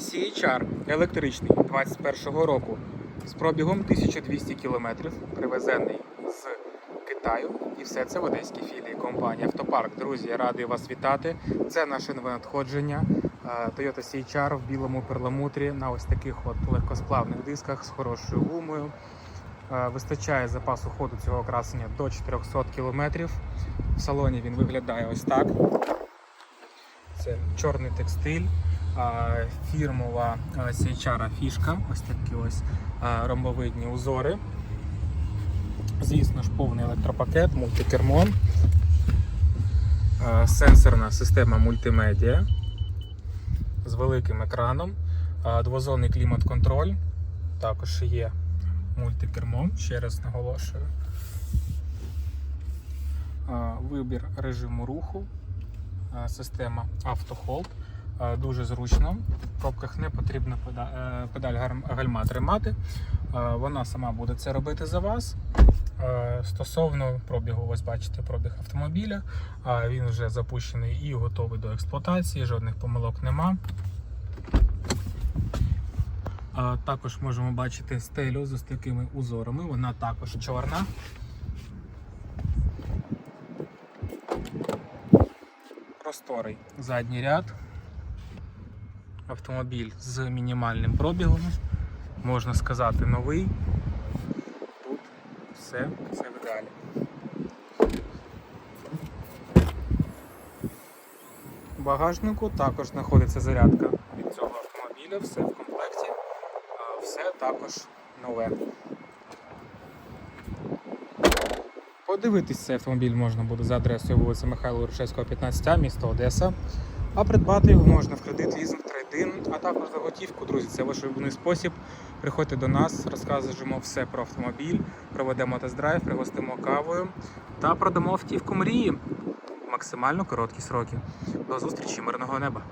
CHR електричний 21-го року з пробігом 1200 км, привезений з Китаю. І все це в одеській філії компанії Автопарк. Друзі, я радий вас вітати. Це наше нове надходження. Е, Toyota CHR в білому перламутрі на ось таких от легкосплавних дисках з хорошою гумою. Е, Вистачає запасу ходу цього красення до 400 км. В салоні він виглядає ось так. Це чорний текстиль, фірмова а, CHR фішка, ось такі ось ромбовидні узори. Звісно ж, повний електропакет, мультикермо, сенсорна система мультимедіа з великим екраном, двозонний клімат-контроль, також є мультикермо, ще раз наголошую. Вибір режиму руху, система автохолд. А, Дуже зручно. В пробках не потрібно е, педаль гальма тримати. Вона сама буде це робити за вас. Е, Стосовно пробігу, ось бачите пробіг автомобіля. Він вже запущений і готовий до експлуатації, жодних помилок нема. Також можемо бачити стелю з ось такими узорами. Вона також чорна. Просторий задній ряд. Автомобіль з мінімальним пробігом. Можна сказати, новий. Тут все, все в ідеалі. В багажнику також знаходиться зарядка від цього автомобіля, все в комплекті, все також нове. Подивитись цей автомобіль можна буде за адресою вулиця Михайла Уршевського, 15А, місто Одеса. А придбати його можна в кредит, лізинг, трейдин, а також за готівку. Друзі, це ваш улюблений спосіб. Приходьте до нас, розкажемо все про автомобіль, проведемо тест-драйв, пригостимо кавою та продамо автівку мрії в максимально короткі сроки. До зустрічі, мирного неба!